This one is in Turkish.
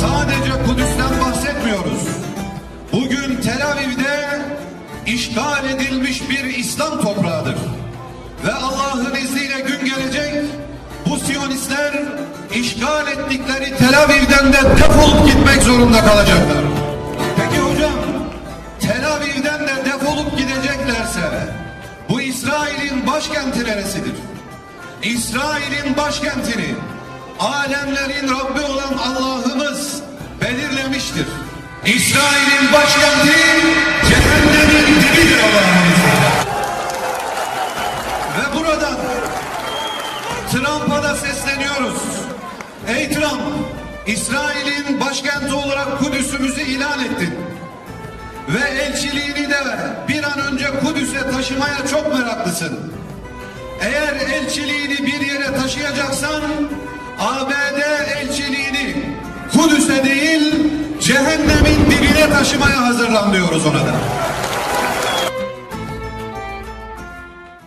sadece Kudüs'ten bahsetmiyoruz. Bugün Tel Aviv'de işgal edilmiş bir İslam toprağıdır. Ve Allah'ın izniyle gün gelecek bu Siyonistler işgal ettikleri Tel Aviv'den de defolup gitmek zorunda kalacaklar. Peki hocam Tel Aviv'den de defolup gideceklerse bu İsrail'in başkenti neresidir? İsrail'in başkentini alemlerin Rabbi olan Allah'ımız belirlemiştir. İsrail'in başkenti cehennemin dibidir Allah'ın izniyle. Ve buradan Trump'a da sesleniyoruz. Ey Trump, İsrail'in başkenti olarak Kudüs'ümüzü ilan ettin. Ve elçiliğini de bir an önce Kudüs'e taşımaya çok meraklısın. Eğer elçiliğini bir yere taşıyacaksan taşımaya hazırlan diyoruz ona da.